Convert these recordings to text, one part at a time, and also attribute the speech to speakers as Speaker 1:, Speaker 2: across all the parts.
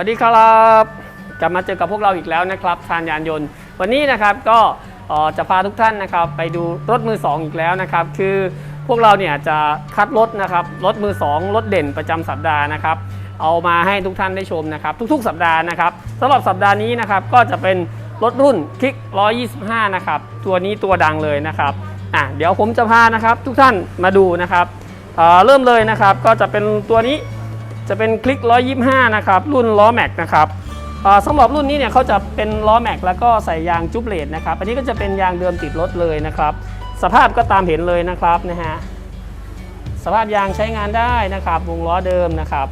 Speaker 1: วัสดีครับกลับมาเจอกับพวกเราอีกแล้วนะครับทานยานยนต์ วันนี้นะครับก็จะพาทุกท่านนะครับไปดูรถมือ 2 อีกแล้วนะครับ คือพวกเราเนี่ยจะคัดรถนะครับรถมือ 2 รถเด่นประจำสัปดาห์นะครับ เอามาให้ทุกท่านได้ชมนะครับ ทุกๆ สัปดาห์นะครับสำหรับสัปดาห์นี้นะครับก็จะเป็นรถรุ่นคลิก 125 นะครับ ตัวนี้ตัวดังเลยนะครับอะเดี๋ยวผมจะพานะครับทุกท่านมาดูนะครับเเริ่มเลยนะครับก็จะเป็นตัวนี้ จะเป็นคลิก 125 นะครับ รุ่นล้อแม็กนะครับสำหรับรุ่นนี้เนี่ยเขาจะเป็นล้อแม็กแล้วก็ใส่ยางจุ๊บเลดนะครับ อันนี้ก็จะเป็นยางเดิมติดรถเลยนะครับ สภาพก็ตามเห็นเลยนะครับนะฮะ สภาพยางใช้งานได้นะครับ วงล้อเดิมนะครับ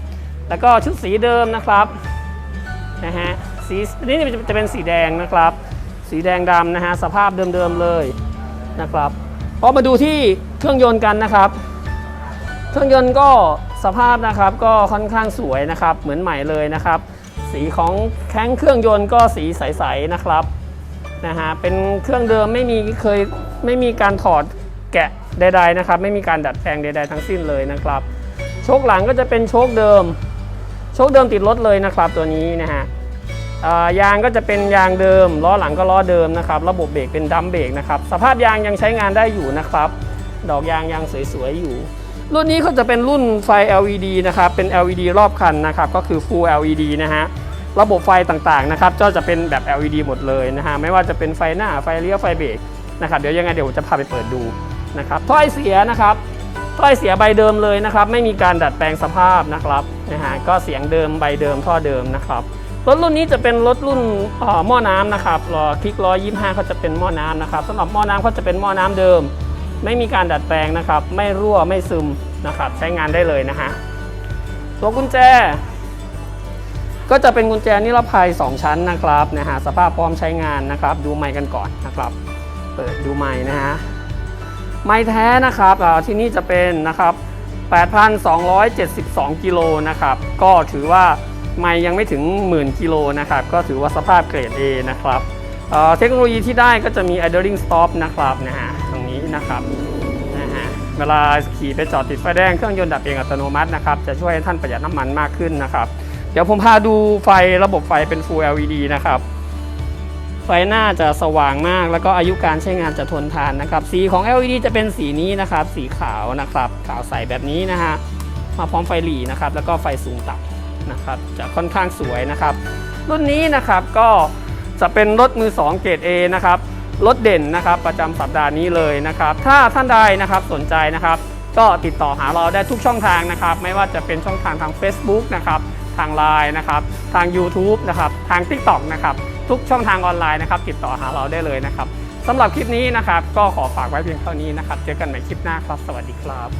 Speaker 1: แล้วก็ชุดสีเดิมนะครับนะฮะ สีอันนี้จะเป็นสีแดงนะครับ สีแดงดำนะฮะ สภาพเดิมๆเลยนะครับพอมาดูที่เครื่องยนต์กันนะครับ เครื่องยนต์ก็สภาพนะครับก็ค่อนข้างสวยนะครับ เหมือนใหม่เลยนะครับ สีของแข้งเครื่องยนต์ก็สีใสๆนะครับนะฮะเป็นเครื่องเดิมไม่มีเคยไม่มีการถอดแกะใดๆนะครับ ไม่มีการดัดแปลงใดๆทั้งสิ้นเลยนะครับ โชคหลังก็จะเป็นโชคเดิม โชคเดิมติดรถเลยนะครับตัวนี้นะฮะยางก็จะเป็นยางเดิมล้อหลังก็ล้อเดิมนะครับ ระบบเบรกเป็นดัมเบรกนะครับ สภาพยางยังใช้งานได้อยู่นะครับ ดอกยางยังสวยๆอยู่ รุ่นนี้เขาจะเป็นรุ่นไฟ LED นะครับ เป็น LED รอบคันนะครับ ก็คือ Full LED นะฮะ ระบบไฟต่างๆนะครับก็จะเป็นแบบ LED หมดเลยนะฮะ ไม่ว่าจะเป็นไฟหน้า ไฟเลี้ยว ไฟเบรกนะครับ เดี๋ยวยังไงเดี๋ยวจะพาไปเปิดดูนะครับ ถ้อยเสียนะครับ ถ้อยเสียใบเดิมเลยนะครับ ไม่มีการดัดแปลงสภาพนะครับ นะฮะ ก็เสียงเดิมใบเดิมท่อเดิมนะครับ รถรุ่นนี้จะเป็นรถรุ่นหม้อน้ำนะครับรอคลิกร้อยยี่ห้าเขาจะเป็นหม้อน้ำนะครับสำหรับหม้อน้ำเขาจะเป็นหม้อน้ำเดิม ไม่มีการดัดแปลงนะครับ ไม่รั่วไม่ซึมนะครับ ใช้งานได้เลยนะฮะตัวกุญแจ ก็จะเป็นกุญแจนิรภัย 2 ชั้นนะครับนะฮะสภาพพร้อมใช้งานนะครับ ดูไม้กันก่อนนะครับ เปิดดูไม้นะฮะไม้แท้นะครับที่นี่จะเป็นนะครับ 8,272 กิโลนะครับ ก็ถือว่าไม้ยังไม่ถึงหมื่นกิโลนะครับ ก็ถือว่าสภาพเกรด A นะครับเเทคโนโลยีที่ได้ก็จะมี idling stop นะครับนะฮะ นี้นะครับนะฮะเวลาขี่ไปจอดติดไฟแดงเครื่องยนต์ดับเองอัตโนมัตินะครับจะช่วยให้ท่านประหยัดน้ำมันมากขึ้นนะครับเดี๋ยวผมพาดูไฟระบบไฟเป็น Full LED นะครับไฟหน้าจะสว่างมาก แล้วก็อายุการใช้งานจะทนทานนะครับ สีของ LED จะเป็นสีนี้นะครับ สีขาวนะครับขาวใสแบบนี้นะฮะมาพร้อมไฟหลีนะครับ แล้วก็ไฟสูงต่ำนะครับจะค่อนข้างสวยนะครับ รุ่นนี้นะครับก็จะเป็นรถมือ 2 เกรด A นะครับ รถเด่นนะครับประจำสัปดาห์นี้เลยนะครับ ถ้าท่านใดนะครับสนใจนะครับ ก็ติดต่อหาเราได้ทุกช่องทางนะครับ ไม่ว่าจะเป็นช่องทางทาง Facebook นะครับทาง Line นะครับทาง YouTube นะครับทาง TikTok นะครับทุกช่องทางออนไลน์นะครับ ติดต่อหาเราได้เลยนะครับสำหรับคลิปนี้นะครับ ก็ขอฝากไว้เพียงเท่านี้นะครับ เจอกันใหม่คลิปหน้าครับ สวัสดีครับ